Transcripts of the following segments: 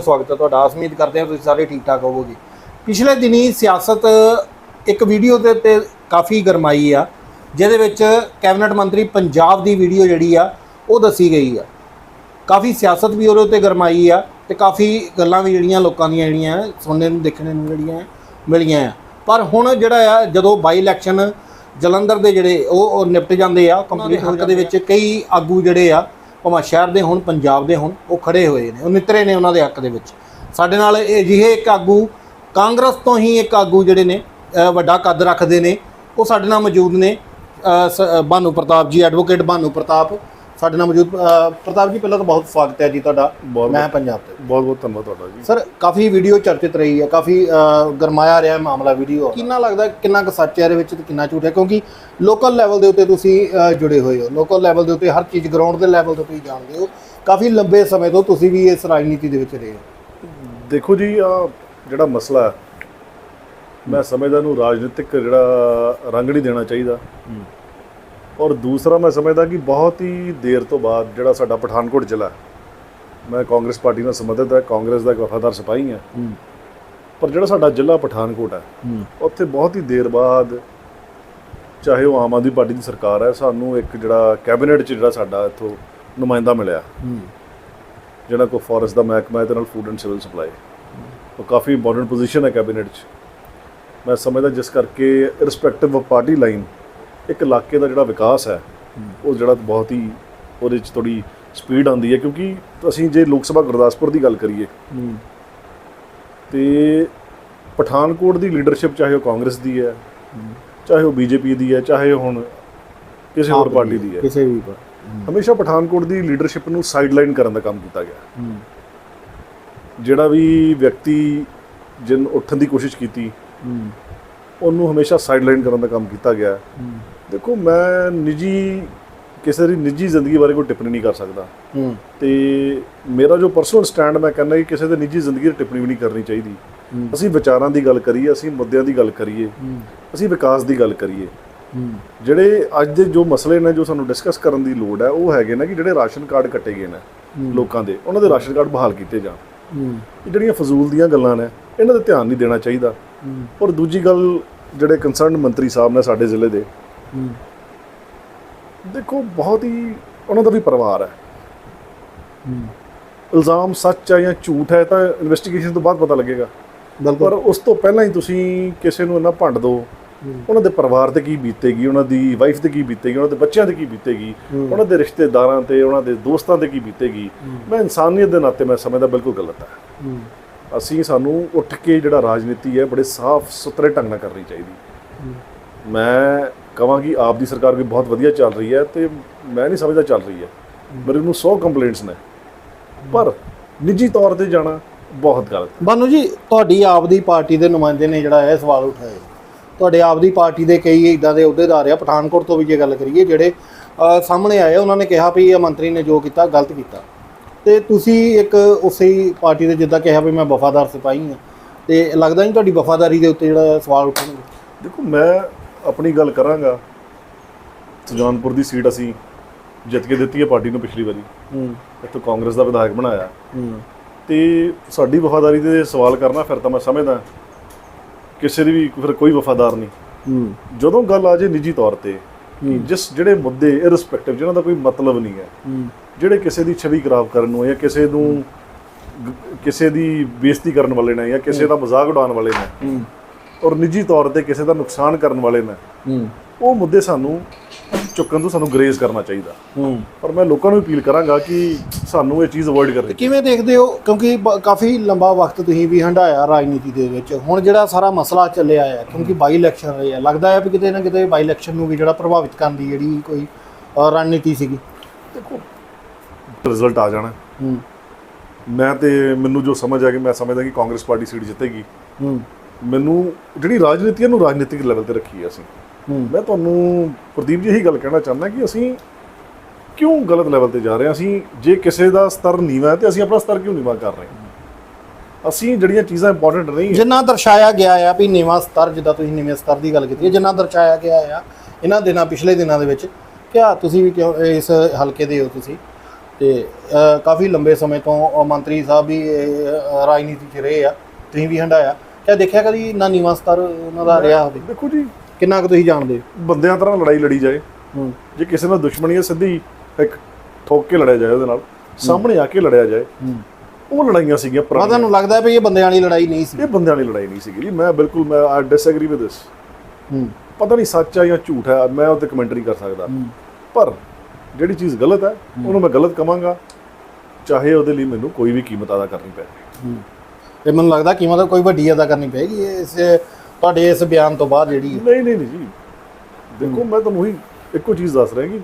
ਸਵਾਗਤ ਹੈ ਤੁਹਾਡਾ। ਉਮੀਦ ਕਰਦੇ ਹਾਂ ਤੁਸੀਂ ਸਾਰੇ ਠੀਕ ਠਾਕ ਹੋਵੋਗੇ। ਪਿਛਲੇ ਦਿਨੀ ਸਿਆਸਤ ਇੱਕ ਵੀਡੀਓ ਦੇ ਉੱਤੇ ਕਾਫੀ ਗਰਮਾਈ ਆ ਜਿਹਦੇ ਵਿੱਚ ਕੈਬਨਿਟ ਮੰਤਰੀ ਪੰਜਾਬ ਦੀ ਵੀਡੀਓ ਜਿਹੜੀ ਆ ਉਹ ਦੱਸੀ ਗਈ ਆ। ਕਾਫੀ ਸਿਆਸਤ ਵੀ ਉਹਦੇ ਉੱਤੇ ਗਰਮਾਈ ਆ ਤੇ ਕਾਫੀ ਗੱਲਾਂ ਵੀ ਜਿਹੜੀਆਂ ਲੋਕਾਂ ਦੀਆਂ ਜਿਹੜੀਆਂ ਸੁਣਨੇ ਨੂੰ ਦੇਖਣੇ ਨੂੰ ਜਿਹੜੀਆਂ ਮਿਲੀਆਂ ਆ। ਪਰ ਹੁਣ ਜਿਹੜਾ ਆ ਜਦੋਂ ਬਾਈ ਇਲੈਕਸ਼ਨ ਜਲੰਧਰ ਦੇ ਜਿਹੜੇ ਉਹ ਨਿਪਟ ਜਾਂਦੇ ਆ ਕੰਪਲੀਟ ਹੱਕ ਦੇ ਵਿੱਚ ਕਈ ਆਗੂ ਜਿਹੜੇ ਆ ਭਾਵੇਂ ਸ਼ਹਿਰ ਦੇ ਹੋਣ ਪੰਜਾਬ ਦੇ ਹੋਣ ਉਹ ਖੜੇ ਹੋਏ ਨੇ ਉਹ ਨਿਤਰੇ ਨੇ ਉਹਨਾਂ ਦੇ ਹੱਕ ਦੇ ਵਿੱਚ। ਸਾਡੇ ਨਾਲ ਇਹ ਅਜਿਹੇ ਇੱਕ ਆਗੂ ਕਾਂਗਰਸ ਤੋਂ ਹੀ ਇੱਕ ਆਗੂ ਜਿਹੜੇ ਨੇ ਵੱਡਾ ਕੱਦ ਰੱਖਦੇ ਨੇ ਉਹ ਸਾਡੇ ਨਾਲ ਮੌਜੂਦ ਨੇ ਅ, ਸ- ਅ, ਪ੍ਰਤਾਪ ਜੀ ਐਡਵੋਕੇਟ ਬਾਨੂ ਪ੍ਰਤਾਪ। ਸਾਡੇ ਨਾਲ ਮੌਜੂਦ ਅ, ਪ੍ਰਤਾਪ ਜੀ ਪਹਿਲਾਂ ਤਾਂ ਬਹੁਤ ਸਵਾਗਤ ਹੈ ਜੀ ਤੁਹਾਡਾ। ਬਹੁਤ- ਮੈਂ ਪੰਜਾਬ ਤੇ। ਬਹੁਤ ਬਹੁਤ ਧੰਨਵਾਦ ਤੁਹਾਡਾ ਜੀ। ਸਰ ਕਾਫੀ ਵੀਡੀਓ ਚਰਚਿਤ ਰਹੀ ਹੈ ਕਾਫੀ ਅ, ਗਰਮਾਇਆ ਰਿਹਾ ਮਾਮਲਾ ਵੀਡੀਓ ਕਿੰਨਾ ਲੱਗਦਾ ਕਿੰਨਾ ਕੁ ਸੱਚ ਹੈ ਇਹਦੇ ਵਿੱਚ ਤੇ ਕਿੰਨਾ ਝੂਠ ਹੈ? ਕਿਉਂਕਿ ਲੋਕਲ ਲੈਵਲ ਦੇ ਉੱਤੇ ਤੁਸੀਂ ਅ, ਜੁੜੇ ਹੋਏ ਹੋ। ਲੋਕਲ ਲੈਵਲ ਦੇ ਉੱਤੇ ਹਰ ਚੀਜ਼ ਗਰਾਊਂਡ ਦੇ ਲੈਵਲ ਤੇ ਤੁਸੀਂ ਜਾਣਦੇ ਹੋ। ਕਾਫੀ ਲੰਬੇ ਸਮੇਂ ਤੋਂ ਤੁਸੀਂ ਵੀ ਇਸ ਰਾਜਨੀਤੀ ਦੇ ਵਿੱਚ ਰਹੇ ਹੋ। ਦੇਖੋ ਜੀ ਆ ਜਿਹੜਾ ਮਸਲਾ ਹੈ ਮੈਂ ਸਮਝਦਾ ਨੂੰ ਰਾਜਨੀਤਿਕ ਜਿਹੜਾ ਰੰਗ ਨਹੀਂ ਦੇਣਾ ਚਾਹੀਦਾ। ਔਰ ਦੂਸਰਾ ਮੈਂ ਸਮਝਦਾ ਕਿ ਬਹੁਤ ਹੀ ਦੇਰ ਤੋਂ ਬਾਅਦ ਜਿਹੜਾ ਸਾਡਾ ਪਠਾਨਕੋਟ ਜ਼ਿਲ੍ਹਾ ਮੈਂ ਕਾਂਗਰਸ ਪਾਰਟੀ ਨਾਲ ਸੰਬੰਧਿਤ ਹੈ ਕਾਂਗਰਸ ਦਾ ਇੱਕ ਵਫਾਦਾਰ ਸਿਪਾਹੀ ਹਾਂ। ਪਰ ਜਿਹੜਾ ਸਾਡਾ ਜ਼ਿਲ੍ਹਾ ਪਠਾਨਕੋਟ ਹੈ ਉੱਥੇ ਬਹੁਤ ਹੀ ਦੇਰ ਬਾਅਦ ਚਾਹੇ ਉਹ ਆਮ ਆਦਮੀ ਪਾਰਟੀ ਦੀ ਸਰਕਾਰ ਹੈ ਸਾਨੂੰ ਇੱਕ ਜਿਹੜਾ ਕੈਬਨਿਟ 'ਚ ਜਿਹੜਾ ਸਾਡਾ ਇੱਥੋਂ ਨੁਮਾਇੰਦਾ ਮਿਲਿਆ। ਜਿਹੜਾ ਕੋ ਫੋਰੈਸਟ ਦਾ ਮਹਿਕਮਾ ਹੈ ਤੇ ਨਾਲ ਫੂਡ ਐਂਡ ਸਿਵਲ ਸਪਲਾਈ। ਉਹ ਕਾਫੀ ਇੰਪੋਰਟੈਂਟ ਪੋਜੀਸ਼ਨ ਹੈ ਕੈਬਨਿਟ 'ਚ। ਮੈਂ ਸਮਝਦਾ ਜਿਸ ਕਰਕੇ ਰਿਸਪੈਕਟਿਵ ਆਫ ਪਾਰਟੀ ਲਾਈਨ ਇੱਕ ਇਲਾਕੇ ਦਾ ਜਿਹੜਾ ਵਿਕਾਸ ਹੈ ਉਹ ਜਿਹੜਾ ਬਹੁਤ ਹੀ ਉਹਦੇ 'ਚ ਥੋੜੀ ਸਪੀਡ ਆਉਂਦੀ ਹੈ ਕਿਉਂਕਿ ਅਸੀਂ ਜੇ ਲੋਕ ਸਭਾ ਗੁਰਦਾਸਪੁਰ ਦੀ ਗੱਲ ਕਰੀਏ ਤੇ ਪਠਾਨਕੋਟ ਦੀ ਲੀਡਰਸ਼ਿਪ ਚਾਹੇ ਉਹ ਕਾਂਗਰਸ ਦੀ ਹੈ ਚਾਹੇ ਉਹ ਬੀਜੇਪੀ ਦੀ ਹੈ ਚਾਹੇ ਉਹ ਹੁਣ ਕਿਸੇ ਹੋਰ ਪਾਰਟੀ ਦੀ ਹੈ। ਕਿਸੇ ਵੀ ਹਮੇਸ਼ਾ ਪਠਾਨਕੋਟ ਦੀ ਲੀਡਰਸ਼ਿਪ ਨੂੰ ਸਾਈਡਲਾਈਨ ਕਰਨ ਦਾ ਕੰਮ ਕੀਤਾ ਗਿਆ। ਜਿਹੜਾ ਵੀ ਵਿਅਕਤੀ ਜਿਨ ਉੱਠਣ ਦੀ ਕੋਸ਼ਿਸ਼ ਕੀਤੀ ਉਹਨੂੰ ਹਮੇਸ਼ਾ ਸਾਈਡਲਾਈਨ ਕਰਨ ਦਾ ਕੰਮ ਕੀਤਾ ਗਿਆ। ਦੇਖੋ ਮੈਂ ਨਿੱਜੀ ਕਿਸੇ ਦੀ ਨਿੱਜੀ ਜ਼ਿੰਦਗੀ ਬਾਰੇ ਕੋਈ ਟਿੱਪਣੀ ਨਹੀਂ ਕਰ ਸਕਦਾ। ਹੂੰ। ਤੇ ਮੇਰਾ ਜੋ ਪਰਸਨਲ ਸਟੈਂਡ ਮੈਂ ਕਹਿੰਦਾ ਕਿ ਕਿਸੇ ਦੇ ਨਿੱਜੀ ਜ਼ਿੰਦਗੀ ਦੀ ਟਿੱਪਣੀ ਵੀ ਨਹੀਂ ਕਰਨੀ ਚਾਹੀਦੀ। ਅਸੀਂ ਵਿਚਾਰਾਂ ਦੀ ਗੱਲ ਕਰੀਏ ਅਸੀਂ ਮੁੱਦਿਆਂ ਦੀ ਗੱਲ ਕਰੀਏ ਅਸੀਂ ਵਿਕਾਸ ਦੀ ਗੱਲ ਕਰੀਏ। ਜਿਹੜੇ ਅੱਜ ਦੇ ਜੋ ਮਸਲੇ ਨੇ ਜੋ ਸਾਨੂੰ ਡਿਸਕਸ ਕਰਨ ਦੀ ਲੋੜ ਹੈ ਉਹ ਹੈਗੇ ਨੇ ਕਿ ਜਿਹੜੇ ਰਾਸ਼ਨ ਕਾਰਡ ਕੱਟੇ ਗਏ ਨੇ ਲੋਕਾਂ ਦੇ ਉਹਨਾਂ ਦੇ ਰਾਸ਼ਨ ਕਾਰਡ ਬਹਾਲ ਕੀਤੇ ਜਾਣ। ਇਹ ਜਿਹੜੀਆਂ ਫਜ਼ੂਲ ਦੀਆਂ ਗੱਲਾਂ ਨੇ ਇਹਨਾਂ ਤੇ ਧਿਆਨ ਨਹੀਂ ਦੇਣਾ ਚਾਹੀਦਾ। ਔਰ ਦੂਜੀ ਗੱਲ ਜਿਹੜੇ ਕੰਸਰਨਡ ਮੰਤਰੀ ਸਾਹਿਬ ਨੇ ਸਾਡੇ ਜ਼ਿਲ੍ਹੇ ਦੇ ਦੇਖੋ ਬਹੁਤ ਹੀ ਉਹਨਾਂ ਦਾ ਵੀ ਪਰਿਵਾਰ ਹੈ। ਇਲਜ਼ਾਮ ਸੱਚ ਹੈ ਜਾਂ ਝੂਠ ਹੈ ਤਾਂ ਇਨਵੈਸਟੀਗੇਸ਼ਨ ਤੋਂ ਬਾਅਦ ਪਤਾ ਲੱਗੇਗਾ। ਪਰ ਉਸ ਤੋਂ ਪਹਿਲਾਂ ਹੀ ਤੁਸੀਂ ਕਿਸੇ ਨੂੰ ਇਹਨਾਂ ਭੰਡ ਦਿਓ ਉਹਨਾਂ ਦੇ ਪਰਿਵਾਰ ਤੇ ਕੀ ਬੀਤੇਗੀ ਉਹਨਾਂ ਦੀ ਵਾਈਫ ਤੇ ਕੀ ਬੀਤੇਗੀ ਉਹਨਾਂ ਦੇ ਬੱਚਿਆਂ ਤੇ ਕੀ ਬੀਤੇਗੀ ਉਹਨਾਂ ਦੇ ਰਿਸ਼ਤੇਦਾਰਾਂ ਤੇ ਉਹਨਾਂ ਦੇ ਦੋਸਤਾਂ ਤੇ ਕੀ ਬੀਤੇਗੀ ਮੈਂ ਇਨਸਾਨੀਅਤ ਦੇ ਨਾਤੇ ਮੈਂ ਸਮਝਦਾ ਬਿਲਕੁਲ ਗਲਤ ਹੈ। ਅਸੀਂ ਸਾਨੂੰ ਉੱਠ ਕੇ ਜਿਹੜਾ ਰਾਜਨੀਤੀ ਹੈ ਬੜੇ ਸਾਫ਼ ਸੁਥਰੇ ਢੰਗ ਨਾਲ ਕਰਨੀ ਚਾਹੀਦੀ। ਮੈਂ ਕਹਾਂਗੀ ਆਪ ਦੀ ਸਰਕਾਰ ਵੀ ਬਹੁਤ ਵਧੀਆ ਚੱਲ ਰਹੀ ਹੈ ਤੇ ਮੈਂ ਨਹੀਂ ਸਮਝਦਾ ਚੱਲ ਰਹੀ ਹੈ ਮੇਰੇ ਨੂੰ 100 ਕੰਪਲੇਂਟਸ ਨੇ। ਪਰ ਨਿੱਜੀ ਤੌਰ ਤੇ ਜਾਣਾ ਬਹੁਤ ਗਲਤ ਬਾਨੂ ਜੀ ਤੁਹਾਡੀ ਆਪ ਦੀ ਪਾਰਟੀ ਦੇ ਨੁਮਾਇੰਦੇ ਨੇ ਜਿਹੜਾ ਇਹ ਸਵਾਲ ਉਠਾਇਆ ਤੁਹਾਡੇ ਆਪ ਦੀ ਪਾਰਟੀ ਦੇ ਕਈ ਇਦਾਂ ਦੇ ਅਹੁਦੇਦਾਰ ਆ ਪਠਾਨਕੋਟ ਤੋਂ ਵੀ ਜੇ ਗੱਲ ਕਰੀਏ ਜਿਹੜੇ ਸਾਹਮਣੇ ਆਏ ਉਹਨਾਂ ਨੇ ਕਿਹਾ ਵੀ ਇਹ ਮੰਤਰੀ ਨੇ ਜੋ ਕੀਤਾ ਗਲਤ ਕੀਤਾ। ਤੇ ਤੁਸੀਂ ਇੱਕ ਉਸੇ ਹੀ ਪਾਰਟੀ ਦੇ ਜਿੱਦਾਂ ਕਿਹਾ ਵੀ ਮੈਂ ਵਫਾਦਾਰ ਸਿਪਾਹੀ ਹਾਂ ਤੇ ਲੱਗਦਾ ਨਹੀਂ ਤੁਹਾਡੀ ਵਫਾਦਾਰੀ ਦੇ ਉੱਤੇ ਜਿਹੜਾ ਸਵਾਲ ਉੱਠਣਗੇ? ਦੇਖੋ ਮੈਂ ਆਪਣੀ ਗੱਲ ਕਰਾਂਗਾ। ਸੁਜਾਨਪੁਰ ਦੀ ਸੀਟ ਅਸੀਂ ਜਿੱਤ ਕੇ ਦਿੱਤੀ ਹੈ ਪਾਰਟੀ ਨੂੰ ਪਿਛਲੀ ਵਾਰੀ। ਹੂੰ। ਇੱਥੋਂ ਕਾਂਗਰਸ ਦਾ ਵਿਧਾਇਕ ਬਣਾਇਆ। ਹੂੰ। ਤੇ ਸਾਡੀ ਵਫਾਦਾਰੀ ਦੇ ਸਵਾਲ ਕਰਨਾ ਫਿਰ ਤਾਂ ਮੈਂ ਸਮਝਦਾ ਕਿਸੇ ਦੀ ਵੀ ਫਿਰ ਕੋਈ ਵਫਾਦਾਰ ਨਹੀਂ। ਹੂੰ। ਜਦੋਂ ਗੱਲ ਆ ਜੇ ਨਿੱਜੀ ਤੌਰ ਤੇ ਜਿਸ ਜਿਹੜੇ ਮੁੱਦੇ ਇਰਰਿਸਪੈਕਟਿਵ ਜਿਨ੍ਹਾਂ ਦਾ ਕੋਈ ਮਤਲਬ ਨਹੀਂ ਹੈ। ਜਿਹੜੇ ਕਿਸੇ ਦੀ ਛਵੀ ਖਰਾਬ ਕਰਨ ਨੂੰ ਜਾਂ ਕਿਸੇ ਨੂੰ ਕਿਸੇ ਦੀ ਬੇਇੱਜ਼ਤੀ ਕਰਨ ਵਾਲੇ ਨੇ ਜਾਂ ਕਿਸੇ ਦਾ ਮਜ਼ਾਕ ਉਡਾਉਣ ਵਾਲੇ ਨੇ। ਔਰ ਨਿੱਜੀ ਤੌਰ ਤੇ ਕਿਸੇ ਦਾ ਨੁਕਸਾਨ ਕਰਨ ਵਾਲੇ ਨੇ ਉਹ ਮੁੱਦੇ ਸਾਨੂੰ ਚੁੱਕਣ ਤੋਂ ਸਾਨੂੰ ਗਰੇਜ਼ ਕਰਨਾ ਚਾਹੀਦਾ। ਹੂੰ। ਪਰ ਮੈਂ ਲੋਕਾਂ ਨੂੰ ਅਪੀਲ ਕਰਾਂਗਾ ਕਿ ਸਾਨੂੰ ਇਹ ਚੀਜ਼ ਅਵੋਇਡ ਕਰਨੀ ਕਿਵੇਂ ਦੇਖਦੇ ਹੋ? ਕਿਉਂਕਿ ਕਾਫੀ ਲੰਬਾ ਵਕਤ ਤੁਸੀਂ ਵੀ ਹੰਡਾਇਆ ਰਾਜਨੀਤੀ ਦੇ ਵਿੱਚ। ਹੁਣ ਜਿਹੜਾ ਸਾਰਾ ਮਸਲਾ ਚੱਲਿਆ ਹੈ ਕਿਉਂਕਿ ਬਾਈ ਇਲੈਕਸ਼ਨ ਰਹੇ ਆ। ਲੱਗਦਾ ਹੈ ਵੀ ਕਿਤੇ ਨਾ ਕਿਤੇ ਬਾਈ ਇਲੈਕਸ਼ਨ ਨੂੰ ਵੀ ਜਿਹੜਾ ਪ੍ਰਭਾਵਿਤ ਕਰਨ ਦੀ ਜਿਹੜੀ ਕੋਈ ਰਣਨੀਤੀ ਸੀਗੀ। ਦੇਖੋ ਰਿਜ਼ਲਟ ਆ ਜਾਣਾ। ਹੂੰ। ਮੈਂ ਤੇ ਮੈਨੂੰ ਜੋ ਸਮਝ ਆ ਕਿ ਮੈਂ ਸਮਝਦਾ ਕਿ ਕਾਂਗਰਸ ਪਾਰਟੀ ਸੀਟ ਜਿੱਤੇਗੀ। ਹੂੰ। ਮੈਨੂੰ ਜਿਹੜੀ ਰਾਜਨੀਤੀ ਹੈ ਨੂੰ ਰਾਜਨੀਤਿਕ ਲੈਵਲ ਤੇ ਰੱਖੀ ਹੈ ਅਸੀਂ। ਮੈਂ ਤੁਹਾਨੂੰ ਪ੍ਰਦੀਪ ਜੀ ਇਹੀ ਗੱਲ ਕਹਿਣਾ ਚਾਹੁੰਦਾ ਕਿ ਅਸੀਂ ਕਿਉਂ ਗਲਤ ਲੈਵਲ ਤੇ ਜਾ ਰਹੇ ਹਾਂ? ਅਸੀਂ ਜੇ ਕਿਸੇ ਦਾ ਸਤਰ ਨੀਵਾਂ ਹੈ ਤੇ ਅਸੀਂ ਆਪਣਾ ਸਤਰ ਕਿਉਂ ਨੀਵਾਂ ਕਰ ਰਹੇ ਹਾਂ? ਅਸੀਂ ਜਿਹੜੀਆਂ ਚੀਜ਼ਾਂ ਇੰਪੋਰਟੈਂਟ ਨਹੀਂ ਜਿੰਨਾ ਦਰਸਾਇਆ ਗਿਆ ਆ ਵੀ ਨੀਵਾਂ ਸਤਰ ਜਿੱਦਾਂ ਤੁਸੀਂ ਨੀਵੇਂ ਸਤਰ ਦੀ ਗੱਲ ਕੀਤੀ ਹੈ ਜਿੰਨਾ ਦਰਸਾਇਆ ਗਿਆ ਆ ਇਹਨਾਂ ਦਿਨਾਂ ਪਿਛਲੇ ਦਿਨਾਂ ਦੇ ਵਿੱਚ ਕਿਹਾ ਤੁਸੀਂ ਵੀ ਕਿਉਂ ਇਸ ਹਲਕੇ ਦੇ ਹੋ ਤੁਸੀਂ? ਤੇ ਕਾਫੀ ਲੰਬੇ ਸਮੇਂ ਤੋਂ ਮੰਤਰੀ ਸਾਹਿਬ ਵੀ ਰਾਜਨੀਤੀ 'ਚ ਰਹੇ ਆ ਤੁਸੀਂ ਵੀ ਹੰਡਾਇਆ ਕਿਆ ਦੇਖਿਆ ਕਦੀ ਨਾ ਨੀਵਾਂ ਸਤਰ ਉਹਨਾਂ ਦਾ ਰਿਹਾ ਹੋਵੇ? ਦੇਖੋ ਜੀ। ਕਿੰਨਾ ਕੁ ਤੁਸੀਂ ਜਾਣਦੇ ਬੰਦਿਆਂ ਤਰ੍ਹਾਂ ਲੜਾਈ ਲੜੀ ਜਾਏ। ਹੂੰ। ਜੇ ਕਿਸੇ ਨਾਲ ਦੁਸ਼ਮਣੀ ਹੈ ਸਿੱਧੀ ਇੱਕ ਠੋਕ ਕੇ ਲੜਿਆ ਜਾਏ ਉਹਦੇ ਨਾਲ ਸਾਹਮਣੇ ਆ ਕੇ ਲੜਿਆ ਜਾਏ। ਹੂੰ। ਉਹ ਲੜਾਈਆਂ ਸੀਗੀਆਂ ਪਰ ਪੁਰਾਣੀਆਂ ਤੁਹਾਨੂੰ ਲੱਗਦਾ ਵੀ ਇਹ ਬੰਦਿਆਂ ਵਾਲੀ ਲੜਾਈ ਨਹੀਂ ਸੀ। ਇਹ ਬੰਦਿਆਂ ਵਾਲੀ ਲੜਾਈ ਨਹੀਂ ਸੀਗੀ ਜੀ। ਮੈਂ ਬਿਲਕੁਲ ਮੈਂ ਆਈ ਡਿਸਐਗਰੀ ਵਿਦ ਦਿਸ ਹੂੰ। ਪਤਾ ਨਹੀਂ ਸੱਚ ਹੈ ਜਾਂ ਝੂਠ ਹੈ ਮੈਂ ਉਹ ਤੇ ਕਮੈਂਟ ਨਹੀਂ ਕਰ ਸਕਦਾ। ਹੂੰ। ਪਰ ਜਿਹੜੀ ਚੀਜ਼ ਗਲਤ ਹੈ ਉਹਨੂੰ ਮੈਂ ਗਲਤ ਕਵਾਂਗਾ। ਚਾਹੇ ਉਹਦੇ ਲਈ ਮੈਨੂੰ ਕੋਈ ਵੀ ਕੀਮਤ ਅਦਾ ਕਰਨੀ ਪਏ ਹੂੰ। ਤੇ ਮੈਨੂੰ ਲੱਗਦਾ ਕੀਮਤ ਕੋਈ ਵੱਡੀ ਅਦਾ ਕਰਨੀ ਪਏਗੀ ਇਸ ਤੁਹਾਡੇ ਇਸ ਬਿਆਨ ਤੋਂ ਬਾਅਦ ਜਿਹੜੀ ਨਹੀਂ ਨਹੀਂ ਨਹੀਂ। ਜੀ ਦੇਖੋ ਮੈਂ ਤੁਹਾਨੂੰ ਉਹੀ ਇੱਕੋ ਚੀਜ਼ ਦੱਸ ਰਿਹਾ ਕਿ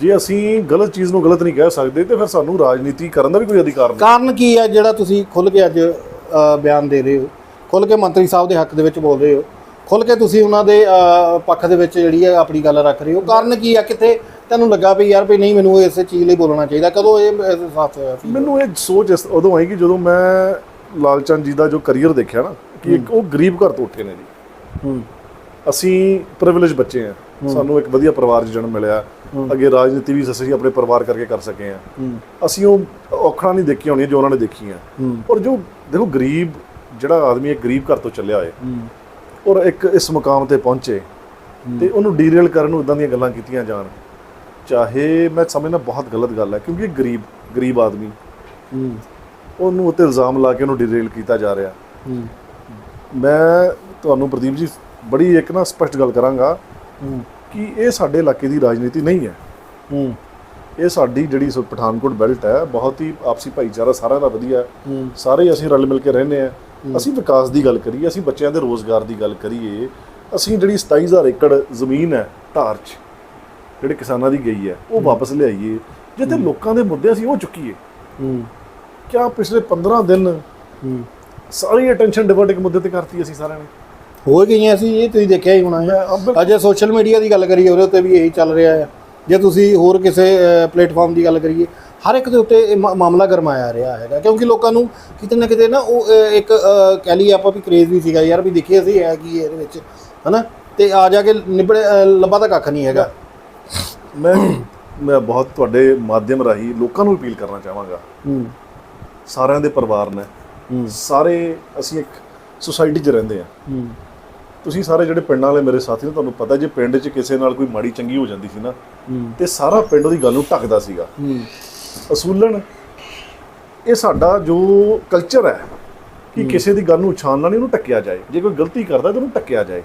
ਜੇ ਅਸੀਂ ਗਲਤ ਚੀਜ਼ ਨੂੰ ਗਲਤ ਨਹੀਂ ਕਹਿ ਸਕਦੇ ਤੇ ਫਿਰ ਸਾਨੂੰ ਰਾਜਨੀਤੀ ਕਰਨ ਦਾ ਵੀ ਕੋਈ ਅਧਿਕਾਰ ਨਹੀਂ। ਕਾਰਨ ਕੀ ਹੈ ਜਿਹੜਾ ਤੁਸੀਂ ਖੁੱਲ ਕੇ ਅੱਜ ਬਿਆਨ ਦੇ ਰਹੇ ਹੋ? ਖੁੱਲ ਕੇ ਮੰਤਰੀ ਸਾਹਿਬ ਦੇ ਹੱਕ ਦੇ ਵਿੱਚ ਬੋਲ ਰਹੇ ਹੋ। ਖੁੱਲ ਕੇ ਤੁਸੀਂ ਉਹਨਾਂ ਦੇ ਪੱਖ ਦੇ ਵਿੱਚ ਜਿਹੜੀ ਹੈ ਆਪਣੀ ਗੱਲ ਰੱਖ ਰਹੇ ਹੋ। ਕਾਰਨ ਕੀ ਹੈ? ਕਿੱਥੇ ਤੁਹਾਨੂੰ ਲੱਗਾ ਵੀ ਯਾਰ ਵੀ ਨਹੀਂ ਮੈਨੂੰ ਇਸੇ ਚੀਜ਼ ਲਈ ਬੋਲਣਾ ਚਾਹੀਦਾ। ਕਦੋਂ ਇਹ ਅਹਿਸਾਸ ਹੋਇਆ? ਮੈਨੂੰ ਇਹ ਸੋਚ ਉਦੋਂ ਆਈ ਕਿ ਜਦੋਂ ਮੈਂ ਲਾਲਚੰਦ ਜੀ ਦਾ ਜੋ ਕੈਰੀਅਰ ਦੇਖਿਆ ਨਾ ਕਿ ਇੱਕ ਉਹ ਗਰੀਬ ਘਰ ਤੋਂ ਉੱਠੇ ਨੇ ਜੀ। ਅਸੀਂ ਪ੍ਰਿਵਿਲੇਜ ਬੱਚੇ ਆ ਸਾਨੂੰ ਇੱਕ ਵਧੀਆ ਪਰਿਵਾਰ 'ਚ ਜਨਮ ਮਿਲਿਆ। ਅੱਗੇ ਰਾਜਨੀਤੀ ਵੀ ਅਸੀਂ ਆਪਣੇ ਪਰਿਵਾਰ ਕਰਕੇ ਕਰ ਸਕੇ ਆ ਅਸੀਂ ਉਹ ਔਖਣਾ ਨਹੀਂ ਦੇਖੀਆਂ ਹੋਣੀਆਂ ਜੋ ਉਹਨਾਂ ਨੇ ਦੇਖੀਆਂ। ਹੂੰ। ਔਰ ਜੋ ਦੇਖੋ ਗਰੀਬ ਜਿਹੜਾ ਆਦਮੀ ਇੱਕ ਗਰੀਬ ਘਰ ਤੋਂ ਚੱਲਿਆ ਹੋਏ ਔਰ ਇੱਕ ਇਸ ਮੁਕਾਮ ਤੇ ਪਹੁੰਚੇ ਤੇ ਉਹਨੂੰ ਡੀਰੇਲ ਕਰਨ ਨੂੰ ਇਦਾਂ ਦੀਆਂ ਗੱਲਾਂ ਕੀਤੀਆਂ ਜਾਣ। ਚਾਹੇ ਮੈਂ ਸਮਝਦਾ ਬਹੁਤ ਗਲਤ ਗੱਲ ਹੈ ਕਿਉਂਕਿ ਗਰੀਬ ਗਰੀਬ ਆਦਮੀ। ਉਹਨੂੰ ਉੱਤੇ ਇਲਜ਼ਾਮ ਲਾ ਕੇ ਉਹਨੂੰ ਡੀਰੇਲ ਕੀਤਾ ਜਾ ਰਿਹਾ। ਮੈਂ ਤੁਹਾਨੂੰ ਪ੍ਰਦੀਪ ਜੀ ਬੜੀ ਇੱਕ ਨਾ ਸਪਸ਼ਟ ਗੱਲ ਕਰਾਂਗਾ ਕਿ ਇਹ ਸਾਡੇ ਇਲਾਕੇ ਦੀ ਰਾਜਨੀਤੀ ਨਹੀਂ ਹੈ। ਇਹ ਸਾਡੀ ਜਿਹੜੀ ਪਠਾਨਕੋਟ ਬੈਲਟ ਹੈ ਬਹੁਤ ਹੀ ਆਪਸੀ ਭਾਈਚਾਰਾ ਸਾਰਿਆਂ ਦਾ ਵਧੀਆ ਸਾਰੇ ਅਸੀਂ ਰਲ ਮਿਲ ਕੇ ਰਹਿੰਦੇ ਆ ਅਸੀਂ ਵਿਕਾਸ ਦੀ ਗੱਲ ਕਰੀਏ ਅਸੀਂ ਬੱਚਿਆਂ ਦੇ ਰੋਜ਼ਗਾਰ ਦੀ ਗੱਲ ਕਰੀਏ ਅਸੀਂ ਜਿਹੜੀ 27000 ਏਕੜ ਜ਼ਮੀਨ ਹੈ ਧਾਰ 'ਚ ਜਿਹੜੇ ਕਿਸਾਨਾਂ ਦੀ ਗਈ ਹੈ ਉਹ ਵਾਪਸ ਲਿਆਈਏ। ਜਿੱਥੇ ਲੋਕਾਂ ਦੇ ਮੁੱਦੇ ਅਸੀਂ ਉਹ ਚੁੱਕੀਏ। ਕਿਆ ਪਿਛਲੇ 15 ਦਿਨ ਹੂੰ। ਸਾਰੀ ਅਟੈਂਸ਼ਨ ਡਿਵਰਟ ਇੱਕ ਮੁੱਦੇ ਤੇ ਕਰਤੀ ਅਸੀਂ ਸਾਰਿਆਂ ਨੇ। ਹੋ ਗਈਆਂ ਸੀ ਇਹ ਤੁਸੀਂ ਦੇਖਿਆ ਹੀ ਹੋਣਾ ਹੈ। ਅਜੇ ਸੋਸ਼ਲ ਮੀਡੀਆ ਦੀ ਗੱਲ ਕਰੀਏ ਉਹਦੇ ਉੱਤੇ ਵੀ ਇਹੀ ਚੱਲ ਰਿਹਾ ਹੈ। ਜੇ ਤੁਸੀਂ ਹੋਰ ਕਿਸੇ ਪਲੇਟਫਾਰਮ ਦੀ ਗੱਲ ਕਰੀਏ ਹਰ ਇੱਕ ਦੇ ਉੱਤੇ ਇਹ ਮਾਮਲਾ ਗਰਮਾਇਆ ਰਿਹਾ ਹੈਗਾ। ਕਿਉਂਕਿ ਲੋਕਾਂ ਨੂੰ ਕਿਤੇ ਨਾ ਕਿਤੇ ਨਾ ਉਹ ਇੱਕ ਕਹਿ ਲਈਏ ਆਪਾਂ ਵੀ ਕ੍ਰੇਜ਼ ਵੀ ਸੀਗਾ ਯਾਰ ਵੀ ਦੇਖੀਏ ਅਸੀਂ ਹੈ ਕੀ ਇਹਦੇ ਵਿੱਚ ਹਨਾ? ਤੇ ਆ ਜਾ ਕੇ ਨਿਬੜੇ ਲੱਭਾ ਤਾਂ ਕੱਖ ਨਹੀਂ ਹੈਗਾ। ਮੈਂ ਮੈਂ ਬਹੁਤ ਤੁਹਾਡੇ ਮਾਧਿਅਮ ਰਾਹੀਂ ਲੋਕਾਂ ਨੂੰ ਅਪੀਲ ਕਰਨਾ ਚਾਹਾਂਗਾ। ਹੂੰ। ਸਾਰਿਆਂ ਦੇ ਪਰਿਵਾਰ ਨੇ। ਸਾਰੇ ਅਸੀਂ ਇੱਕ ਸੁਸਾਇਟੀ 'ਚ ਰਹਿੰਦੇ ਆ। ਤੁਸੀਂ ਸਾਰੇ ਜਿਹੜੇ ਪਿੰਡਾਂ ਵਾਲੇ ਮੇਰੇ ਸਾਥੀ ਨੇ ਤੁਹਾਨੂੰ ਪਤਾ ਜੇ ਪਿੰਡ 'ਚ ਕਿਸੇ ਨਾਲ ਕੋਈ ਮਾੜੀ ਚੰਗੀ ਹੋ ਜਾਂਦੀ ਸੀ ਨਾ ਤੇ ਸਾਰਾ ਪਿੰਡ ਉਹਦੀ ਗੱਲ ਨੂੰ ਢੱਕਦਾ ਸੀਗਾ। ਹੂੰ। ਅਸੂਲਨ ਇਹ ਸਾਡਾ ਜੋ ਕਲਚਰ ਹੈ ਕਿ ਕਿਸੇ ਦੀ ਗੱਲ ਨੂੰ ਉਛਾਲਣਾ ਨਹੀਂ ਉਹਨੂੰ ਟੱਕਿਆ ਜਾਏ। ਜੇ ਕੋਈ ਗਲਤੀ ਕਰਦਾ ਤਾਂ ਉਹਨੂੰ ਟੱਕਿਆ ਜਾਏ।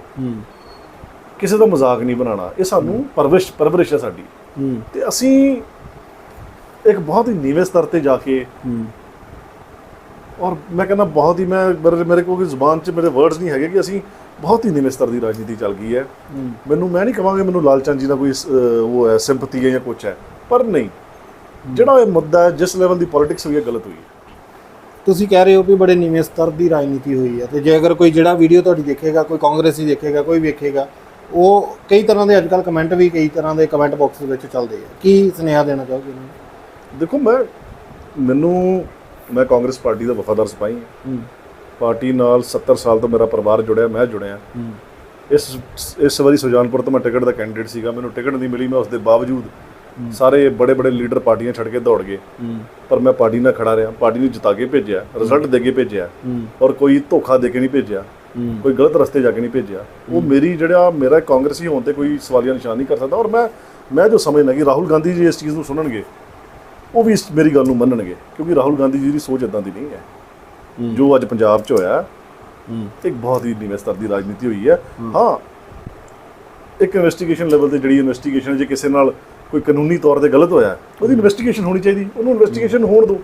ਕਿਸੇ ਦਾ ਮਜ਼ਾਕ ਨਹੀਂ ਬਣਾਉਣਾ। ਇਹ ਸਾਨੂੰ ਪਰਵਰਿਸ਼ ਪਰਵਰਿਸ਼ ਹੈ ਸਾਡੀ। ਤੇ ਅਸੀਂ ਇੱਕ ਬਹੁਤ ਹੀ ਨੀਵੇਂ ਸਤਰ ਤੇ ਜਾ ਕੇ ਔਰ ਮੈਂ ਕਹਿੰਦਾ ਬਹੁਤ ਹੀ ਮੈਂ ਮੇਰੇ ਕੋਲ ਕੋਈ ਜ਼ੁਬਾਨ 'ਚ ਮੇਰੇ ਵਰਡਸ ਨਹੀਂ ਹੈਗੇ ਕਿ ਅਸੀਂ ਬਹੁਤ ਹੀ ਨੀਵੇਂ ਸਤਰ ਦੀ ਰਾਜਨੀਤੀ ਚੱਲ ਗਈ ਹੈ। ਮੈਨੂੰ ਮੈਂ ਨਹੀਂ ਕਹਾਂਗਾ ਮੈਨੂੰ ਲਾਲਚੰਦ ਜੀ ਦਾ ਕੋਈ ਉਹ ਹੈ ਸਿੰਪਥੀ ਹੈ ਜਾਂ ਕੁਝ ਹੈ ਪਰ ਨਹੀਂ। ਜਿਹੜਾ ਇਹ ਮੁੱਦਾ ਹੈ ਜਿਸ ਲੈਵਲ ਦੀ ਪੋਲਿਟਿਕਸ ਹੋਈ ਹੈ ਗਲਤ ਹੋਈ ਹੈ। ਤੁਸੀਂ ਕਹਿ ਰਹੇ ਹੋ ਕਿ ਬੜੇ ਨੀਵੇਂ ਸਤਰ ਦੀ ਰਾਜਨੀਤੀ ਹੋਈ ਹੈ ਤੇ ਜੇ ਅਗਰ ਕੋਈ ਜਿਹੜਾ ਵੀਡੀਓ ਤੁਹਾਡੀ ਦੇਖੇਗਾ ਕੋਈ ਕਾਂਗਰਸੀ ਦੇਖੇਗਾ ਕੋਈ ਵੇਖੇਗਾ ਉਹ ਕਈ ਤਰ੍ਹਾਂ ਦੇ ਅੱਜਕੱਲ ਕਮੈਂਟ ਵੀ ਕਈ ਤਰ੍ਹਾਂ ਦੇ ਕਮੈਂਟ ਬਾਕਸ ਵਿੱਚ ਚੱਲਦੇ ਆ। ਕੀ ਸੁਨੇਹਾ ਦੇਣਾ ਚਾਹੋਗੇ? ਇਹਨਾਂ ਨੂੰ ਦੇਖੋ ਮੈਂ ਮੈਨੂੰ ਮੈਂ ਕਾਂਗਰਸ ਪਾਰਟੀ ਦਾ ਵਫਾਦਾਰ ਸਿਪਾਹੀ ਹਾਂ। ਪਾਰਟੀ ਨਾਲ 70 ਸਾਲ ਤੋਂ ਮੇਰਾ ਪਰਿਵਾਰ ਜੁੜਿਆ ਮੈਂ ਜੁੜਿਆ। ਇਸ ਇਸ ਵਾਰੀ ਸੁਜਾਨਪੁਰ ਤੋਂ ਮੈਂ ਟਿਕਟ ਦਾ ਕੈਂਡੀਡੇਟ ਸੀਗਾ। ਮੈਨੂੰ ਟਿਕਟ ਨਹੀਂ ਮਿਲੀ ਮੈਂ ਉਸ ਦੇ ਬਾਵਜੂਦ ਸਾਰੇ ਬੜੇ ਬੜੇ ਲੀਡਰ ਪਾਰਟੀਆਂ ਛੱਡ ਕੇ ਦੌੜ ਗਏ। ਪਰ ਮੈਂ ਪਾਰਟੀ ਨਾਲ ਖੜਾ ਰਿਹਾ ਪਾਰਟੀ ਨੂੰ ਜਿਤਾ ਕੇ ਭੇਜਿਆ ਰਿਜ਼ਲਟ ਦੇ ਕੇ ਭੇਜਿਆ। ਔਰ ਕੋਈ ਧੋਖਾ ਦੇ ਕੇ ਨਹੀਂ ਭੇਜਿਆ ਕੋਈ ਗਲਤ ਰਸਤੇ ਜਾ ਕੇ ਨਹੀਂ ਭੇਜਿਆ। ਉਹ ਮੇਰੀ ਜਿਹੜਾ ਮੇਰਾ ਕਾਂਗਰਸੀ ਹੋਣ ਤੇ ਕੋਈ ਸਵਾਲੀਆ ਨਿਸ਼ਾਨ ਨਹੀਂ ਕਰ ਸਕਦਾ। ਔਰ ਮੈਂ ਮੈਂ ਜੋ ਸਮਝਦਾ ਕਿ ਰਾਹੁਲ ਗਾਂਧੀ ਜੀ ਇਸ ਚੀਜ਼ ਨੂੰ ਸੁਣਨਗੇ ਉਹ ਵੀ ਇਸ ਮੇਰੀ ਗੱਲ ਨੂੰ ਮੰਨਣਗੇ ਕਿਉਂਕਿ ਰਾਹੁਲ ਗਾਂਧੀ ਜੀ ਦੀ ਸੋਚ ਇਦਾਂ ਦੀ ਨਹੀਂ ਹੈ। ਜੋ ਅੱਜ ਪੰਜਾਬ 'ਚ ਹੋਇਆ ਇੱਕ ਬਹੁਤ ਹੀ ਨੀਵੇਂ ਸਤਰ ਦੀ ਰਾਜਨੀਤੀ ਹੋਈ ਹੈ। ਹਾਂ। ਇੱਕ ਇਨਵੈਸਟੀਗੇਸ਼ਨ ਲੈਵਲ ਤੇ ਜਿਹੜੀ ਇਨਵੈਸਟੀਗੇਸ਼ਨ ਜੇ ਕਿਸੇ ਨਾਲ ਕੋਈ ਕਾਨੂੰਨੀ ਤੌਰ ਤੇ ਗਲਤ ਹੋਇਆ ਉਹਦੀ ਇਨਵੈਸਟੀਗੇਸ਼ਨ ਹੋਣੀ ਚਾਹੀਦੀ ਉਹਨੂੰ ਇਨਵੈਸਟੀਗੇਸ਼ਨ ਹੋਣ ਦਿਓ।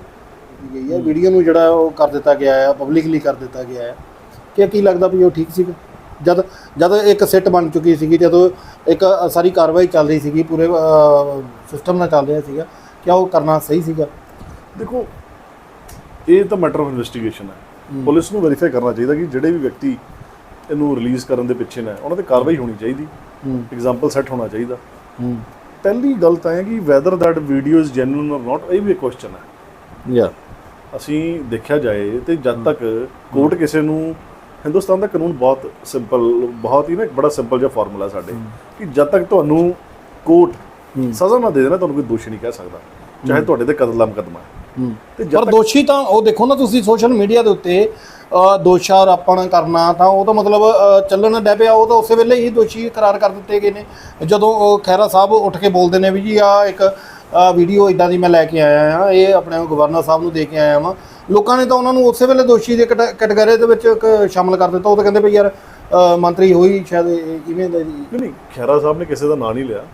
ਗਈ ਹੈ ਵੀਡੀਓ ਨੂੰ ਜਿਹੜਾ ਉਹ ਕਰ ਦਿੱਤਾ ਗਿਆ ਹੈ ਪਬਲਿਕਲੀ ਕਰ ਦਿੱਤਾ ਗਿਆ ਹੈ। ਕਿ ਕੀ ਲੱਗਦਾ ਵੀ ਉਹ ਠੀਕ ਸੀਗਾ? ਜਦ ਜਦ ਇੱਕ ਸਿੱਟ ਬਣ ਚੁੱਕੀ ਸੀਗੀ ਜਦੋਂ ਇੱਕ ਸਾਰੀ ਕਾਰਵਾਈ ਚੱਲ ਰਹੀ ਸੀਗੀ ਪੂਰੇ ਸਿਸਟਮ ਨਾਲ ਚੱਲ ਰਿਹਾ ਸੀਗਾ ਕਿਆ ਉਹ ਕਰਨਾ ਸਹੀ ਸੀਗਾ? ਦੇਖੋ ਇਹ ਤਾਂ ਮੈਟਰ ਆਫ ਇਨਵੈਸਟੀਗੇਸ਼ਨ ਹੈ। ਪੁਲਿਸ ਨੂੰ ਵੈਰੀਫਾਈ ਕਰਨਾ ਚਾਹੀਦਾ ਕਿ ਜਿਹੜੇ ਵੀ ਵਿਅਕਤੀ ਇਹਨੂੰ ਰਿਲੀਜ਼ ਕਰਨ ਦੇ ਪਿੱਛੇ ਨੇ ਉਹਨਾਂ ਤੇ ਕਾਰਵਾਈ ਹੋਣੀ ਚਾਹੀਦੀ। ਐਗਜ਼ਾਮਪਲ ਸੈੱਟ ਹੋਣਾ ਚਾਹੀਦਾ। ਪਹਿਲੀ ਗੱਲ ਤਾਂ ਹੈ ਕਿ whether that video is genuine or not ਇਹ ਵੀ ਇੱਕ ਕੁਐਸਚਨ ਹੈ। ਯਾ। ਅਸੀਂ ਦੇਖਿਆ ਜਾਏ ਤੇ ਜਦ ਤੱਕ ਕੋਰਟ ਕਿਸੇ ਨੂੰ ਹਿੰਦੁਸਤਾਨ ਦਾ ਕਾਨੂੰਨ ਬਹੁਤ ਸਿੰਪਲ ਬਹੁਤ ਹੀ ਨਾ ਇੱਕ ਬੜਾ ਸਿੰਪਲ ਜਿਹਾ ਫਾਰਮੂਲਾ ਸਾਡੇ ਕਿ ਜਦ ਤੱਕ ਤੁਹਾਨੂੰ ਕੋਰਟ। ਸਜ਼ਾ ਨਾ ਦੇ ਦੇਣਾ ਤੁਹਾਨੂੰ ਕੋਈ ਦੋਸ਼ੀ ਨਹੀਂ ਕਹਿ ਸਕਦਾ। ਚਾਹੇ ਤੁਹਾਡੇ ਤੇ ਕਤਲ ਦਾ ਮੁਕੱਦਮਾ ਹੈ। ਤੇ ਪਰ ਦੋਸ਼ੀ ਤਾਂ ਉਹ ਦੇਖੋ ਨਾ ਤੁਸੀਂ ਸੋਸ਼ਲ ਮੀਡੀਆ ਦੇ ਉੱਤੇ ਦੋਸ਼ਾਰੋਪਣ ਕਰਨਾ ਤਾਂ ਉਹ ਤਾਂ ਮਤਲਬ ਚੱਲਣ ਡੈ ਪਿਆ ਉਹ ਤਾਂ ਉਸੇ ਵੇਲੇ ਹੀ ਦੋਸ਼ੀ ਕਰਾਰ ਕਰ ਦਿੱਤੇ ਗਏ ਨੇ। ਜਦੋਂ ਖਹਿਰਾ ਸਾਹਿਬ ਉੱਠ ਕੇ ਬੋਲਦੇ ਨੇ ਵੀ ਜੀ ਆ ਇੱਕ ਵੀਡੀਓ ਇਦਾਂ ਦੀ ਮੈਂ ਲੈ ਕੇ ਆਇਆ ਆ ਇਹ ਆਪਣੇ ਗਵਰਨਰ ਸਾਹਿਬ ਨੂੰ ਦੇ ਕੇ ਆਇਆ ਵਾਂ। ਲੋਕਾਂ ਨੇ ਤਾਂ ਉਹਨਾਂ ਨੂੰ ਉਸੇ ਵੇਲੇ ਦੋਸ਼ੀ ਦੇ ਕੈਟਾਗਰੀ ਦੇ ਵਿੱਚ ਇੱਕ ਸ਼ਾਮਲ ਕਰ ਦਿੱਤਾ। ਉਹ ਤਾਂ ਕਹਿੰਦੇ ਵੀ ਯਾਰ ਮੰਤਰੀ ਹੋਈ ਸ਼ਾਇਦ ਇਵੇਂ ਦਾ ਜੀ। ਨਹੀਂ ਖੈਰਾ ਸਾਹਿਬ ਨੇ ਕਿਸੇ ਦਾ ਨਾਂ ਨਹੀਂ ਲਿਆ।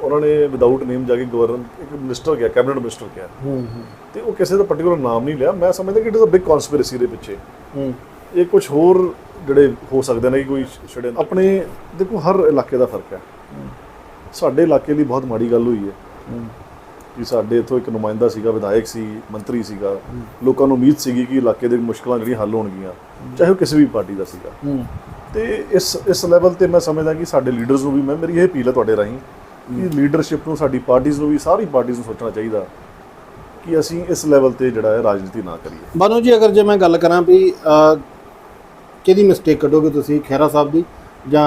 ਉਹਨਾਂ ਨੇ ਵਿਦਆਊਟ ਨੇਮ ਜਾ ਕੇ ਗਵਰਨਰ ਇੱਕ ਮਿਨਿਸਟਰ ਗਿਆ ਕੈਬਨਿਟ ਮਿਨਿਸਟਰ ਗਿਆ ਹੂੰ ਤੇ ਉਹ ਕਿਸੇ ਦਾ ਪਾਰਟਿਕੂਲਰ ਨਾਮ ਨਹੀਂ ਲਿਆ। ਮੈਂ ਸਮਝਦਾ ਕਿ it is a big conspiracy ਦੇ ਪਿੱਛੇ। ਹੂੰ। ਇਹ ਕੁਝ ਹੋਰ ਜਿਹੜੇ ਹੋ ਸਕਦੇ ਨੇ ਕਿ ਕੋਈ ਛੜੇ ਆਪਣੇ ਦੇਖੋ ਹਰ ਇਲਾਕੇ ਦਾ ਫ਼ਰਕ ਹੈ। ਸਾਡੇ ਇਲਾਕੇ ਲਈ ਬਹੁਤ ਮਾੜੀ ਗੱਲ ਹੋਈ ਹੈ। ਕਿ ਸਾਡੇ ਇੱਥੋਂ ਇੱਕ ਨੁਮਾਇੰਦਾ ਸੀਗਾ ਵਿਧਾਇਕ ਸੀ ਮੰਤਰੀ ਸੀਗਾ। ਲੋਕਾਂ ਨੂੰ ਉਮੀਦ ਸੀਗੀ ਕਿ ਇਲਾਕੇ ਦੇ ਮੁਸ਼ਕਲਾਂ ਜਿਹੜੀਆਂ ਹੱਲ ਹੋਣਗੀਆਂ ਚਾਹੇ ਉਹ ਕਿਸੇ ਵੀ ਪਾਰਟੀ ਦਾ ਸੀਗਾ। ਤੇ ਇਸ ਇਸ ਲੈਵਲ ਤੇ ਮੈਂ ਸਮਝਦਾ ਕਿ ਸਾਡੇ ਲੀਡਰਸ ਨੂੰ ਵੀ ਮੈਂ ਮੇਰੀ ਇਹ ਅਪੀਲ ਹੈ ਤੁਹਾਡੇ ਰਾਹੀਂ ਕਿ ਲੀਡਰਸ਼ਿਪ ਨੂੰ ਸਾਡੀ ਪਾਰਟੀਆਂ ਨੂੰ ਵੀ ਸਾਰੀ ਪਾਰਟੀਆਂ ਨੂੰ ਸੋਚਣਾ ਚਾਹੀਦਾ ਕਿ ਅਸੀਂ ਇਸ ਲੈਵਲ ਤੇ ਜਿਹੜਾ ਹੈ ਰਾਜਨੀਤੀ ਨਾ ਕਰੀਏ। ਬਾਨੂ ਜੀ ਅਗਰ ਜੇ ਮੈਂ ਗੱਲ ਕਰਾਂ ਵੀ ਕਿਹਦੀ ਮਿਸਟੇਕ ਕੱਢੋਗੇ ਤੁਸੀਂ ਖਹਿਰਾ ਸਾਹਿਬ ਦੀ ਜਾਂ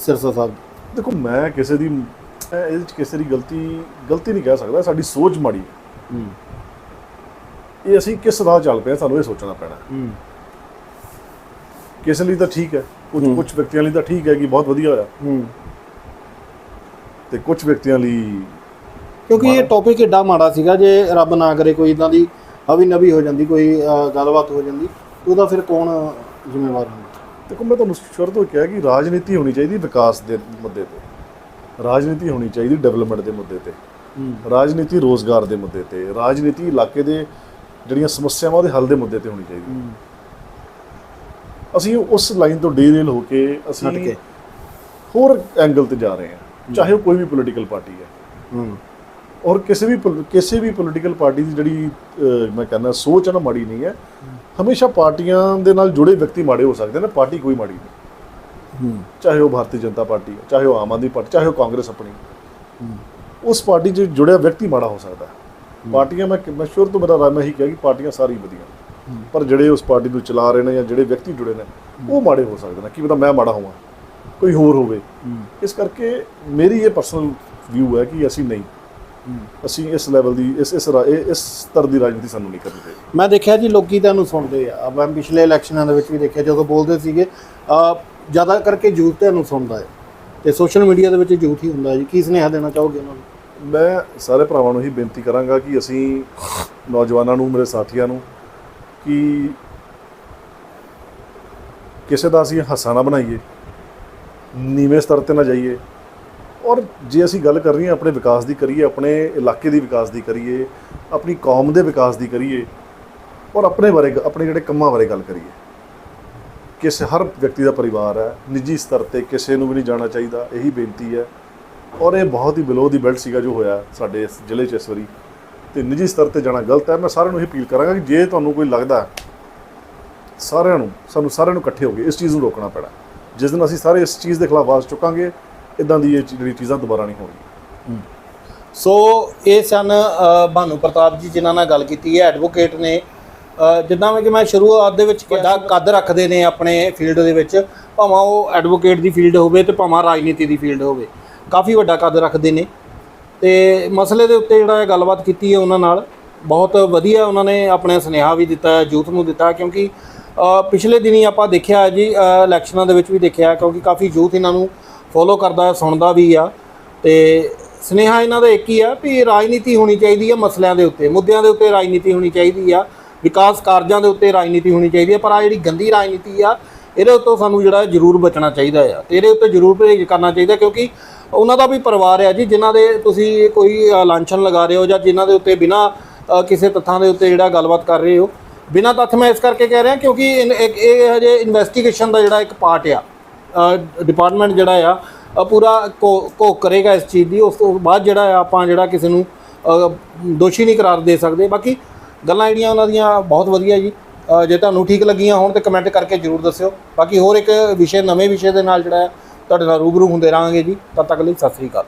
ਸਿਰਸਾ ਸਾਹਿਬ ਦੀ? ਦੇਖੋ ਮੈਂ ਕਿਸੇ ਦੀ ਵਿੱਚ ਕਿਸੇ ਦੀ ਗਲਤੀ ਗਲਤੀ ਨਹੀਂ ਕਹਿ ਸਕਦਾ ਸਾਡੀ ਸੋਚ ਮਾੜੀ ਹੈ। ਇਹ ਅਸੀਂ ਕਿਸ ਰਾਹ ਚੱਲ ਪਏ ਸਾਨੂੰ ਇਹ ਸੋਚਣਾ ਪੈਣਾ ਹੂੰ। ਕਿਸੇ ਲਈ ਤਾਂ ਠੀਕ ਹੈ ਕੁਝ। ਕੁਝ ਵਿਅਕਤੀਆਂ ਲਈ ਤਾਂ ਠੀਕ ਹੈ ਕਿ ਬਹੁਤ ਵਧੀਆ ਹੋਇਆ। ਤੇ ਕੁਝ ਵਿਅਕਤੀਆਂ ਲਈ ਕਿਉਂਕਿ ਇਹ ਟੌਪਿਕ ਏਡਾ ਮਾੜਾ ਸੀਗਾ ਜੇ ਰੱਬ ਨਾ ਕਰੇ ਕੋਈ ਇਦਾਂ ਦੀ ਹਵੀ ਨਵੀ ਹੋ ਜਾਂਦੀ ਕੋਈ ਗੱਲਬਾਤ ਹੋ ਜਾਂਦੀ ਉਹਦਾ ਫਿਰ ਕੌਣ ਜ਼ਿੰਮੇਵਾਰ ਹੁੰਦਾ? ਦੇਖੋ ਮੈਂ ਤੁਹਾਨੂੰ ਸ਼ੁਰੂ ਤੋਂ ਕਿਹਾ ਕਿ ਰਾਜਨੀਤੀ ਹੋਣੀ ਚਾਹੀਦੀ ਵਿਕਾਸ ਦੇ ਮੁੱਦੇ ਤੇ। ਰਾਜਨੀਤੀ ਹੋਣੀ ਚਾਹੀਦੀ ਡਿਵੈਲਪਮੈਂਟ ਦੇ ਮੁੱਦੇ ਤੇ। ਰਾਜਨੀਤੀ ਰੋਜ਼ਗਾਰ ਦੇ ਮੁੱਦੇ ਤੇ। ਰਾਜਨੀਤੀ ਇਲਾਕੇ ਦੇ ਜਿਹੜੀਆਂ ਸਮੱਸਿਆਵਾਂ ਦੇ ਹੱਲ ਦੇ ਮੁੱਦੇ ਤੇ ਹੋਣੀ ਚਾਹੀਦੀ। ਅਸੀਂ ਉਸ ਲਾਈਨ ਤੋਂ ਡੀਰੇਲ ਹੋ ਕੇ ਅਸੀਂ ਹੋਰ ਐਂਗਲ ਤੇ ਜਾ ਰਹੇ ਹਾਂ। ਚਾਹੇ ਉਹ ਕੋਈ ਵੀ ਪੋਲੀਟੀਕਲ ਪਾਰਟੀ ਹੈ। ਹੂੰ। ਔਰ ਕਿਸੇ ਵੀ ਕਿਸੇ ਵੀ ਪੋਲੀਟੀਕਲ ਪਾਰਟੀ ਦੀ ਜਿਹੜੀ ਮੈਂ ਕਹਿੰਦਾ ਸੋਚ ਹੈ ਨਾ ਮਾੜੀ ਨਹੀਂ ਹੈ। ਹਮੇਸ਼ਾ ਪਾਰਟੀਆਂ ਦੇ ਨਾਲ ਜੁੜੇ ਵਿਅਕਤੀ ਮਾੜੇ ਹੋ ਸਕਦੇ ਨੇ ਪਾਰਟੀ ਕੋਈ ਮਾੜੀ ਨਹੀਂ। ਹੂੰ। ਚਾਹੇ ਉਹ ਭਾਰਤੀ ਜਨਤਾ ਪਾਰਟੀ ਹੈ ਚਾਹੇ ਉਹ ਆਮ ਆਦਮੀ ਪਾਰਟੀ ਚਾਹੇ ਉਹ ਕਾਂਗਰਸ ਆਪਣੀ। ਹੂੰ। ਉਸ ਪਾਰਟੀ 'ਚ ਜੁੜਿਆ ਵਿਅਕਤੀ ਮਾੜਾ ਹੋ ਸਕਦਾ ਹੈ। ਪਾਰਟੀਆਂ ਮੈਂ ਮੈਂ ਸ਼ੁਰੂ ਤੋਂ ਮੇਰਾ ਰਾਏ ਮੈਂ ਇਹੀ ਕਿਹਾ ਕਿ ਪਾਰਟੀਆਂ ਸਾਰੀ ਵਧੀਆ। ਪਰ ਜਿਹੜੇ ਉਸ ਪਾਰਟੀ ਨੂੰ ਚਲਾ ਰਹੇ ਨੇ ਜਾਂ ਜਿਹੜੇ ਵਿਅਕਤੀ ਜੁੜੇ ਨੇ ਉਹ ਮਾੜੇ ਹੋ ਸਕਦੇ ਨੇ। ਕੀ ਪਤਾ ਮੈਂ ਮਾੜਾ ਹੋਵਾਂ। ਕੋਈ ਹੋਰ ਹੋਵੇ। ਇਸ ਕਰਕੇ ਮੇਰੀ ਇਹ ਪਰਸਨਲ ਵਿਊ ਹੈ ਕਿ ਅਸੀਂ ਨਹੀਂ। ਅਸੀਂ ਇਸ ਲੈਵਲ ਦੀ ਇਸ ਇਸ ਇਸ ਸਤਰ ਦੀ ਰਾਜਨੀਤੀ ਸਾਨੂੰ ਨਹੀਂ ਕਰਨੀ ਚਾਹੀਦੀ। ਮੈਂ ਦੇਖਿਆ ਜੀ ਲੋਕੀ ਤੁਹਾਨੂੰ ਸੁਣਦੇ ਆ। ਮੈਂ ਪਿਛਲੇ ਇਲੈਕਸ਼ਨਾਂ ਦੇ ਵਿੱਚ ਵੀ ਦੇਖਿਆ ਜਦੋਂ ਬੋਲਦੇ ਸੀਗੇ ਜ਼ਿਆਦਾ ਕਰਕੇ ਯੂਥ ਤੁਹਾਨੂੰ ਸੁਣਦਾ ਹੈ। ਤੇ ਸੋਸ਼ਲ ਮੀਡੀਆ ਦੇ ਵਿੱਚ ਯੂਥ ਹੀ ਹੁੰਦਾ ਜੀ। ਕੀ ਸੁਨੇਹਾ ਦੇਣਾ ਚਾਹੋਗੇ ਉਹਨਾਂ ਨੂੰ? ਮੈਂ ਸਾਰੇ ਭਰਾਵਾਂ ਨੂੰ ਹੀ ਬੇਨਤੀ ਕਰਾਂਗਾ ਕਿ ਅਸੀਂ ਨੌਜਵਾਨਾਂ ਨੂੰ ਮੇਰੇ ਸਾਥੀਆਂ ਨੂੰ ਕਿ ਕਿਸੇ ਦਾ ਅਸੀਂ ਹਾਸਾ ਨਾ ਬਣਾਈਏ। ਨੀਵੇਂ ਸਤਰ ਤੇ ਨਾ ਜਾਈਏ। ਔਰ ਜੇ ਅਸੀਂ ਗੱਲ ਕਰ ਰਹੇ ਹਾਂ ਆਪਣੇ ਵਿਕਾਸ ਦੀ ਕਰੀਏ, ਆਪਣੇ ਇਲਾਕੇ ਦੀ ਵਿਕਾਸ ਦੀ ਕਰੀਏ, ਆਪਣੀ ਕੌਮ ਦੇ ਵਿਕਾਸ ਦੀ ਕਰੀਏ, ਔਰ ਆਪਣੇ ਬਾਰੇ ਆਪਣੇ ਜਿਹੜੇ ਕੰਮਾਂ ਬਾਰੇ ਗੱਲ ਕਰੀਏ। ਕਿਸੇ ਹਰ ਵਿਅਕਤੀ ਦਾ ਪਰਿਵਾਰ ਹੈ, ਨਿੱਜੀ ਸਤਰ ਤੇ ਕਿਸੇ ਨੂੰ ਵੀ ਨਹੀਂ ਜਾਣਾ ਚਾਹੀਦਾ, ਇਹੀ ਬੇਨਤੀ ਹੈ। ਔਰ ਇਹ ਬਹੁਤ ਹੀ ਬਿਲੋ ਦੀ ਬੈਲਟ ਸੀਗਾ ਜੋ ਹੋਇਆ ਸਾਡੇ ਇਸ ਜ਼ਿਲ੍ਹੇ 'ਚ ਇਸ ਵਾਰੀ। ਤੇ ਨਿੱਜੀ ਸਤਰ ਤੇ ਜਾਣਾ ਗਲਤ ਹੈ। ਮੈਂ ਸਾਰਿਆਂ ਨੂੰ ਇਹ ਅਪੀਲ ਕਰਾਂਗਾ ਕਿ ਜੇ ਤੁਹਾਨੂੰ ਕੋਈ ਲੱਗਦਾ ਸਾਰਿਆਂ ਨੂੰ, ਸਾਨੂੰ ਸਾਰਿਆਂ ਨੂੰ ਇਕੱਠੇ ਹੋ ਕੇ ਇਸ ਚੀਜ਼ ਨੂੰ ਰੋਕਣਾ ਪੈਣਾ। ਜਿਸ ਦਿਨ ਅਸੀਂ ਸਾਰੇ ਇਸ ਚੀਜ਼ ਦੇ ਖਿਲਾਫ ਆਵਾਜ਼ ਚੁੱਕਾਂਗੇ ਇਦਾਂ ਦੀ ਇਹ ਜਿਹੜੀ ਚੀਜ਼ਾਂ ਦੁਬਾਰਾ ਨਹੀਂ ਹੋਣਗੀਆਂ। ਸੋ ਇਹ ਸਨ ਭਾਨੂ ਪ੍ਰਤਾਪ ਜੀ ਜਿਨ੍ਹਾਂ ਨਾਲ ਗੱਲ ਕੀਤੀ ਹੈ ਐਡਵੋਕੇਟ ਨੇ। ਜਿੱਦਾਂ ਕਿ ਮੈਂ ਸ਼ੁਰੂਆਤ ਦੇ ਵਿੱਚ ਵੱਡਾ ਕੱਦ ਰੱਖਦੇ ਨੇ ਆਪਣੇ ਫੀਲਡ ਦੇ ਵਿੱਚ। ਭਾਵੇਂ ਉਹ ਐਡਵੋਕੇਟ ਦੀ ਫੀਲਡ ਹੋਵੇ ਤੇ ਭਾਵੇਂ ਰਾਜਨੀਤੀ ਦੀ ਫੀਲਡ ਹੋਵੇ। ਕਾਫੀ ਵੱਡਾ ਕੱਦ ਰੱਖਦੇ ਨੇ। ਤੇ ਮਸਲੇ ਦੇ ਉੱਤੇ ਜਿਹੜਾ ਇਹ ਗੱਲਬਾਤ ਕੀਤੀ ਹੈ ਉਹਨਾਂ ਨਾਲ ਬਹੁਤ ਵਧੀਆ ਉਹਨਾਂ ਨੇ ਆਪਣੇ ਸੁਨੇਹਾ ਵੀ ਦਿੱਤਾ ਹੈ ਯੂਥ ਨੂੰ ਦਿੱਤਾ ਕਿਉਂਕਿ ਪਿਛਲੇ ਦਿਨੀ ਆਪਾਂ ਦੇਖਿਆ ਜੀ ਇਲੈਕਸ਼ਨਾਂ ਦੇ ਵਿੱਚ ਵੀ ਦੇਖਿਆ ਕਿਉਂਕਿ ਕਾਫੀ ਯੂਥ ਇਹਨਾਂ ਨੂੰ ਫੋਲੋ ਕਰਦਾ ਹੈ ਸੁਣਦਾ ਵੀ ਆ। ਤੇ ਸੁਨੇਹਾ ਇਹਨਾਂ ਦਾ ਇੱਕ ਹੀ ਆ ਵੀ ਰਾਜਨੀਤੀ ਹੋਣੀ ਚਾਹੀਦੀ ਆ ਮਸਲਿਆਂ ਦੇ ਉੱਤੇ ਮੁੱਦਿਆਂ ਦੇ ਉੱਤੇ ਰਾਜਨੀਤੀ ਹੋਣੀ ਚਾਹੀਦੀ ਆ ਵਿਕਾਸ ਕਾਰਜਾਂ ਦੇ ਉੱਤੇ ਰਾਜਨੀਤੀ ਹੋਣੀ ਚਾਹੀਦੀ ਆ ਪਰ ਆ ਜਿਹੜੀ ਗੰਦੀ ਰਾਜਨੀਤੀ ਆ ਇਹਦੇ ਉੱਤੋਂ ਸਾਨੂੰ ਜਿਹੜਾ ਜ਼ਰੂਰ ਬਚਣਾ ਚਾਹੀਦਾ ਆ। ਤੇ ਇਹਦੇ ਉੱਤੇ ਜ਼ਰੂਰ ਪਰਹੇਜ਼ ਕਰਨਾ ਚਾਹੀਦਾ ਕਿਉਂਕਿ ਉਹਨਾਂ ਦਾ ਵੀ ਪਰਿਵਾਰ ਆ ਜੀ ਜਿਨ੍ਹਾਂ ਦੇ ਤੁਸੀਂ ਕੋਈ ਅ, ਲਾਂਛਨ ਲਗਾ ਰਹੇ ਹੋ ਜਾਂ ਜਿਨ੍ਹਾਂ ਦੇ ਉੱਤੇ ਬਿਨਾ ਕਿਸੇ ਤੱਥਾਂ ਦੇ ਉੱਤੇ ਜਿਹੜਾ ਗੱਲਬਾਤ ਕਰ ਰਹੇ ਹੋ ਬਿਨਾਂ ਤੱਥ ਮੈਂ ਇਸ ਕਰਕੇ ਕਹਿ ਰਿਹਾ ਕਿਉਂਕਿ ਇਨ- ਇੱਕ ਇਹ ਹਜੇ ਇਨਵੈਸਟੀਗੇਸ਼ਨ ਦਾ ਜਿਹੜਾ ਇੱਕ ਪਾਰਟ ਆ। ਡਿਪਾਰਟਮੈਂਟ ਜਿਹੜਾ ਆ ਅ, ਪੂਰਾ ਕੋ ਕਰੇਗਾ ਇਸ ਚੀਜ਼ ਦੀ। ਉਸ ਤੋਂ ਬਾਅਦ ਜਿਹੜਾ ਆ ਆਪਾਂ ਜਿਹੜਾ ਕਿਸੇ ਨੂੰ ਦੋਸ਼ੀ ਨਹੀਂ ਕਰਾਰ ਦੇ ਸਕਦੇ। ਬਾਕੀ ਗੱਲਾਂ ਜਿਹੜੀਆਂ ਉਹਨਾਂ ਦੀਆਂ ਬਹੁਤ ਵਧੀਆ ਜੀ। ਜੇ ਤੁਹਾਨੂੰ ਠੀਕ ਲੱਗੀਆਂ ਹੋਣ ਤੇ ਕਮੈਂਟ ਕਰਕੇ ਜਰੂਰ ਦੱਸਿਓ। ਬਾਕੀ ਹੋਰ ਇੱਕ ਵਿਸ਼ੇ ਨਵੇਂ ਵਿਸ਼ੇ ਦੇ ਨਾਲ ਜਿਹੜਾ ਹੈ ਤੁਹਾਡੇ ਨਾਲ ਰੂਬਰੂ ਹੁੰਦੇ ਰਹਾਂਗੇ ਜੀ। ਤਦ ਤੱਕ ਲਈ ਸਤਿ ਸ੍ਰੀ ਅਕਾਲ।